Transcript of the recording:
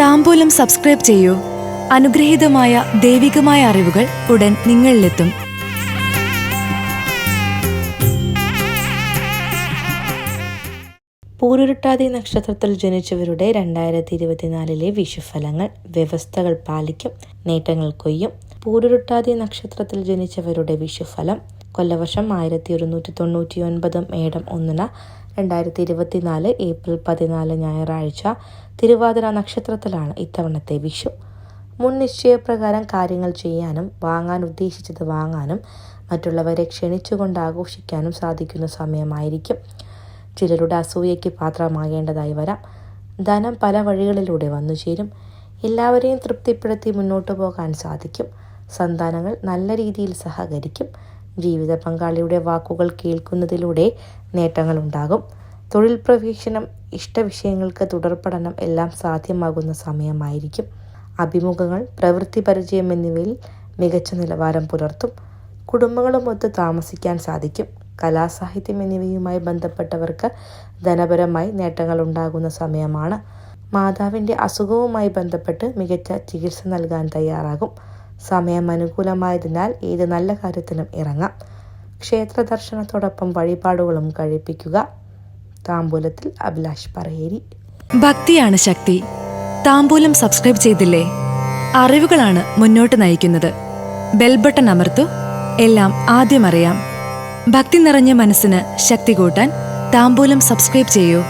താമ്പൂലം subscribe ചെയ്യൂ. അനുഗ്രഹീതമായ ദൈവികമായ അറിവുകൾ ഉടൻ നിങ്ങളിലെത്തും. പൂരുരുട്ടാതി നക്ഷത്രത്തിൽ ജനിച്ചവരുടെ രണ്ടായിരത്തി ഇരുപത്തിനാലിലെ വിഷുഫലങ്ങൾ വ്യവസ്ഥകൾ പാലിക്കും നേട്ടങ്ങൾ കൊയ്യും പൂരുരുട്ടാതി നക്ഷത്രത്തിൽ ജനിച്ചവരുടെ വിഷുഫലം കൊല്ലവർഷം ആയിരത്തി ഒരുന്നൂറ്റി തൊണ്ണൂറ്റി ഒൻപത് മേടം ഒന്നിന് രണ്ടായിരത്തി ഇരുപത്തിനാല് ഏപ്രിൽ പതിനാല് ഞായറാഴ്ച തിരുവാതിര നക്ഷത്രത്തിലാണ് ഇത്തവണത്തെ വിഷു. മുൻ നിശ്ചയപ്രകാരം കാര്യങ്ങൾ ചെയ്യാനും വാങ്ങാൻ ഉദ്ദേശിച്ചത് വാങ്ങാനും മറ്റുള്ളവരെ ക്ഷണിച്ചുകൊണ്ട് ആഘോഷിക്കാനും സാധിക്കുന്ന സമയമായിരിക്കും. ചിലരുടെ അസൂയയ്ക്ക് പാത്രമാകേണ്ടതായി വരാം. ധനം പല വഴികളിലൂടെ വന്നു ചേരും എല്ലാവരെയും തൃപ്തിപ്പെടുത്തി മുന്നോട്ടു പോകാൻ സാധിക്കും. സന്താനങ്ങൾ നല്ല രീതിയിൽ സഹകരിക്കും. ജീവിത പങ്കാളിയുടെ വാക്കുകൾ കേൾക്കുന്നതിലൂടെ നേട്ടങ്ങളുണ്ടാകും. തൊഴിൽ പ്രവേശനം ഇഷ്ടവിഷയങ്ങൾക്ക് തുടർപഠനം എല്ലാം സാധ്യമാകുന്ന സമയമായിരിക്കും. അഭിമുഖങ്ങൾ പ്രവൃത്തി പരിചയം എന്നിവയിൽ മികച്ച നിലവാരം പുലർത്തും. കുടുംബങ്ങളുമൊത്ത് താമസിക്കാൻ സാധിക്കും. കലാസാഹിത്യം എന്നിവയുമായി ബന്ധപ്പെട്ടവർക്ക് ധനപരമായി നേട്ടങ്ങൾ ഉണ്ടാകുന്ന സമയമാണ്. മാതാവിന്റെ അസുഖവുമായി ബന്ധപ്പെട്ട് മികച്ച ചികിത്സ നൽകാൻ തയ്യാറാകും. സമയം അനുകൂലമായതിനാൽ ഏത് നല്ല കാര്യത്തിനും ഇറങ്ങാം. ക്ഷേത്ര ദർശനത്തോടൊപ്പം വഴിപാടുകളും കഴിപ്പിക്കുക. താമ്പൂലത്തിൽ അഭിലാഷ് പറയേരി. ഭക്തിയാണ് ശക്തി. താമ്പൂലം സബ്സ്ക്രൈബ് ചെയ്തില്ലേ? അറിവുകളാണ് മുന്നോട്ട് നയിക്കുന്നത്. ബെൽബട്ടൺ അമർത്തു. എല്ലാം ആദ്യം അറിയാം. ഭക്തി നിറഞ്ഞ മനസ്സിന് ശക്തി കൂട്ടാൻ താമ്പൂലം സബ്സ്ക്രൈബ് ചെയ്യൂ.